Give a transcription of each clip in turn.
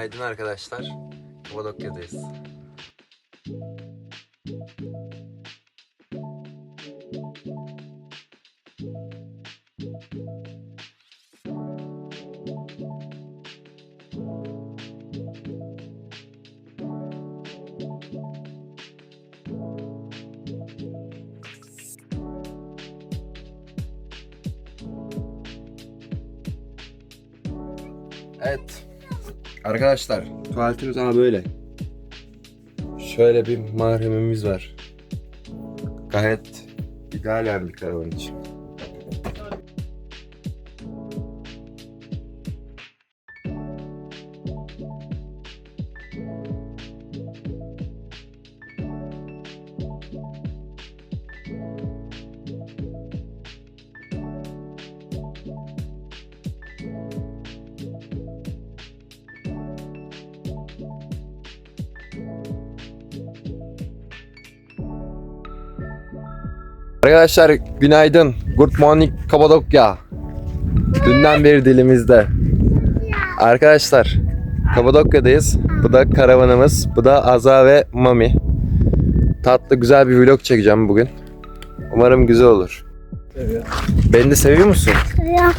Günaydın arkadaşlar. Kapadokya'dayız. Evet. Arkadaşlar tuvaletimiz ama böyle. Şöyle bir mahremimiz var. Gayet ideal yani bir karavan için. Arkadaşlar günaydın. Good morning Kapadokya. Dünden beri dilimizde. Arkadaşlar Kapadokya'dayız. Bu da karavanımız. Bu da Aza ve Mami. Tatlı güzel bir vlog çekeceğim bugün. Umarım güzel olur. Beni de seviyor musun? Ya.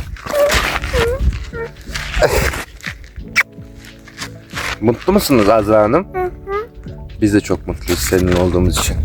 Mutlu musunuz Azra Hanım? Biz de çok mutluyuz senin olduğumuz için.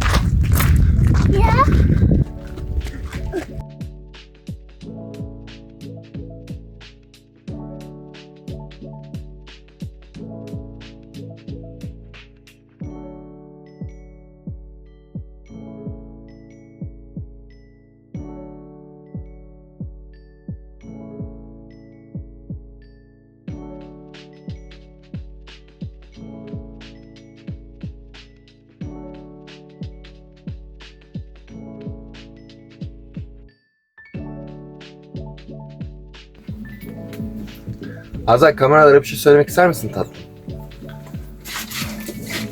Azra kameralara bir şey söylemek ister misin tatlım?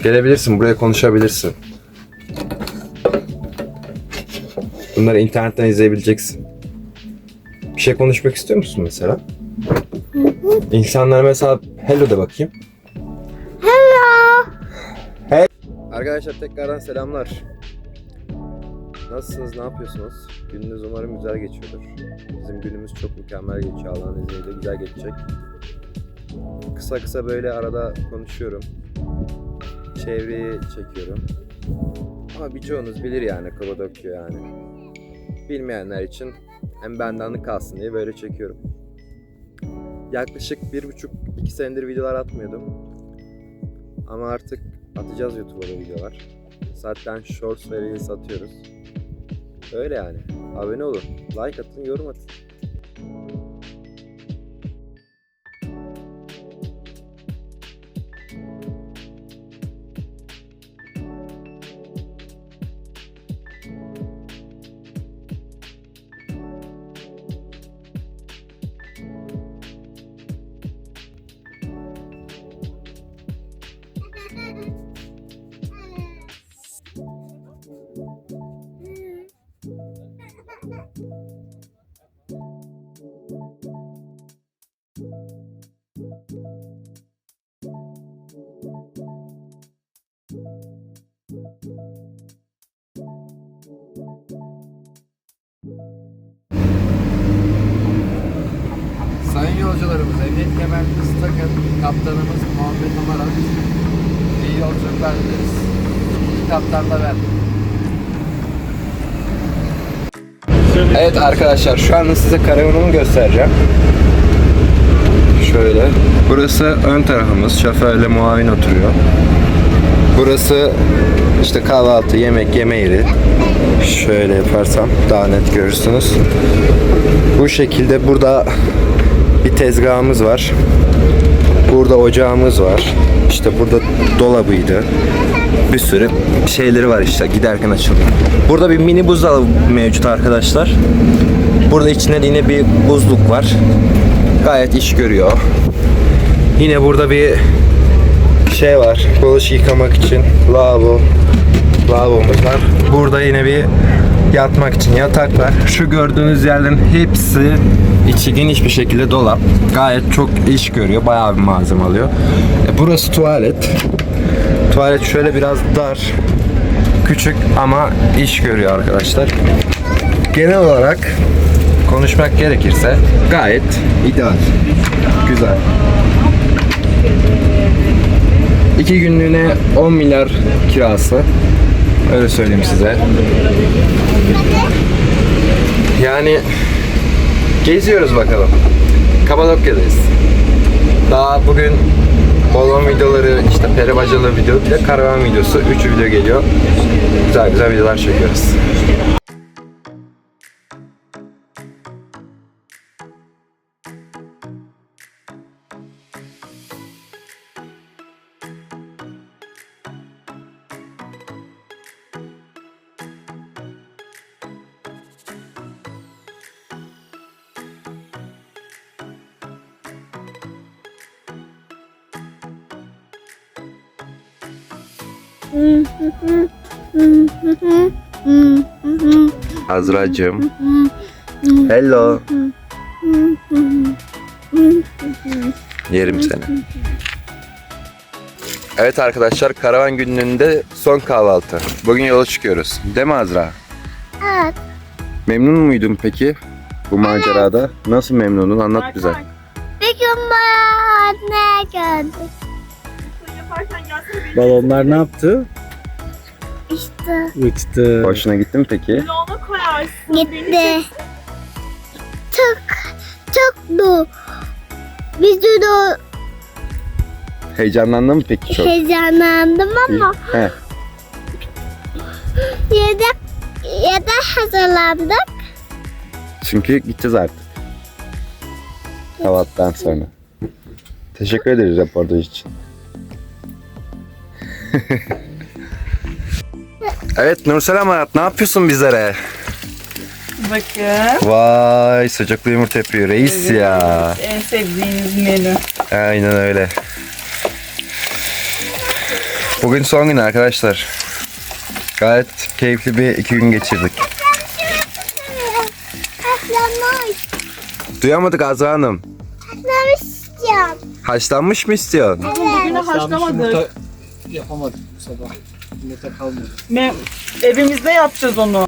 Gelebilirsin, buraya konuşabilirsin. Bunları internetten izleyebileceksin. Bir şey konuşmak istiyor musun mesela? İnsanlara mesela hello de bakayım. Hello. Arkadaşlar tekrardan selamlar. Nasılsınız, ne yapıyorsunuz? Gününüz umarım güzel geçiyordur. Bizim günümüz çok mükemmel geçiyor. Allah'ın izniyle güzel geçecek. Kısa kısa böyle arada konuşuyorum. Çevreyi çekiyorum. Ama birçoğunuz bilir yani Kapadokya yani. Bilmeyenler için hem benden kalsın diye böyle çekiyorum. Yaklaşık bir buçuk iki senedir videolar atmıyordum. Ama artık atacağız YouTube'a videolar. Zaten Shorts ve Reels atıyoruz. Öyle yani. Abone olun. Like atın, yorum atın. Yolcularımız, emniyet kemerinizi takın. Kaptanımız Muhammed Amarat. İyi yolculuklar dileriz. İki kaptan da ben. Evet arkadaşlar şu anda size karavanımı göstereceğim. Şöyle. Burası ön tarafımız. Şoförle muavin oturuyor. Burası işte kahvaltı, yemek, yeme yeri. Şöyle yaparsam daha net görürsünüz. Bu şekilde burada tezgahımız var. Burada ocağımız var. İşte burada dolabıydı. Bir sürü şeyleri var işte giderken açılıyor. Burada bir mini buzdolabı mevcut arkadaşlar. Burada içinde de yine bir buzluk var. Gayet iş görüyor. Yine burada bir şey var. Bulaşık yıkamak için lavabo lavabomuz var. Burada yine bir yatmak için yataklar. Şu gördüğünüz yerlerin hepsi içi geniş bir şekilde dolap. Gayet çok iş görüyor. Bayağı bir malzeme alıyor. E, burası tuvalet. Tuvalet şöyle biraz dar. Küçük ama iş görüyor arkadaşlar. Genel olarak konuşmak gerekirse gayet ideal. Güzel. İki günlüğüne 10 milyar kirası. Öyle söyleyeyim size. Yani geziyoruz bakalım. Kapadokya'dayız. Daha bugün balon videoları, işte peri bacalı video, bir de karavan videosu. 3 video geliyor. Güzel güzel videolar çekiyoruz. Azra'cığım. Hello. Yerim seni. Evet arkadaşlar karavan gününde son kahvaltı. Bugün yola çıkıyoruz. Değil mi Azra? Evet. Memnun muydun peki bu macerada? Nasıl memnunun? Anlat bize. Bir gün bana anne geldi. Balonlar ne yaptı? İşte Uçtu. Hoşuna gitti mi peki? Bloğuna koyarsın. gitti. Çok çok bu. Bir sürü Heyecanlandın mı peki çok? heyecanlandım ama He. yedek yedek hazırlandık. Çünkü gideceğiz artık. Kahvaltıdan sonra. Teşekkür ederiz röportaj için. evet Nurselam Hayat ne yapıyorsun bizlere? Bakın. Vay sıcaklı yumurta yapıyor reis ya. En sevdiğiniz menü. Aynen öyle. Bugün son gün arkadaşlar. Gayet keyifli bir iki gün geçirdik. Haşlanmış. Duyamadık Azra Hanım. Haşlanmış istiyorum. Haşlanmış mı istiyorsun? Bugün haşlamadık. Yapamadık bu sabah. Yumurta kalmadı. Me- evimizde yapacağız onu.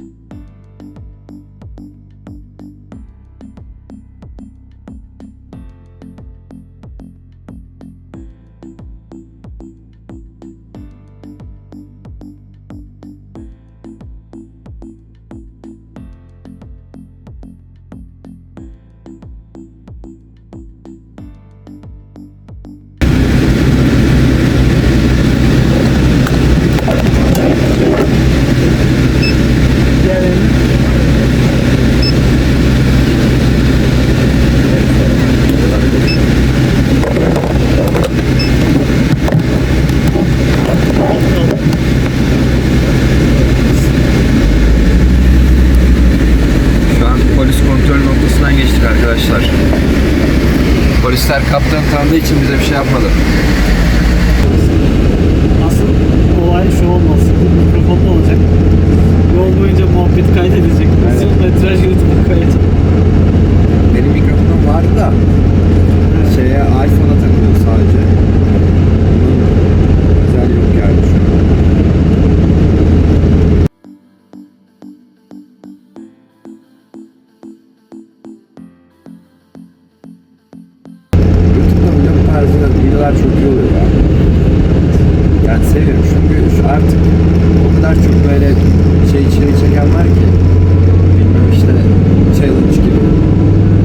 Kaptan tanıdığı için bize bir şey yapmadı. Asıl olay şu olması. Mikrofonlu olacak. Yol boyunca muhabbet kaydedecek. Uzun metraj YouTube'a koyacak. Benim mikrofonum vardı da şeye iPhone'a takılıyor sadece. Bunun özel yok yani şu an. Tarzında videolar çok iyi oluyor ya. Yani seviyorum çünkü artık o kadar çok böyle şey içeri çeken var ki. Bilmiyorum işte challenge gibi.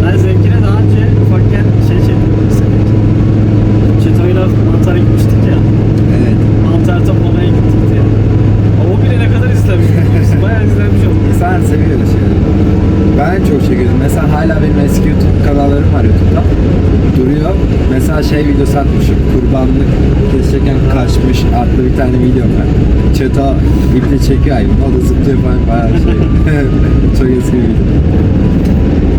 Ben zevkine daha önce ufakken şey çektim. Çeto'yla Antar'a gitmiştik ya. Evet. Antar toplamaya gittik ya. Ama o bile ne kadar izlenmiş. Bayağı izlenmiş oldu. İnsan seviyor öyle şeyleri. Ben çok çekiyordum. Mesela hala benim eski YouTube kanallarım var YouTube'da. Duruyor. Şey videosu atmışım. Kurbanlık kesecekken kaçmış adlı bir tane video var. Çeto iple çekiyor hayvan. O da zıplıyor falan bayağı şey. çok eski bir video.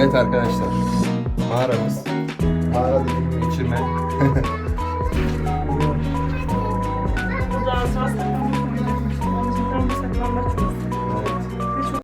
Evet arkadaşlar. Mağaramız. Mağara dediğim içime. Burada asla saklanmak oynayacakmış. Onun için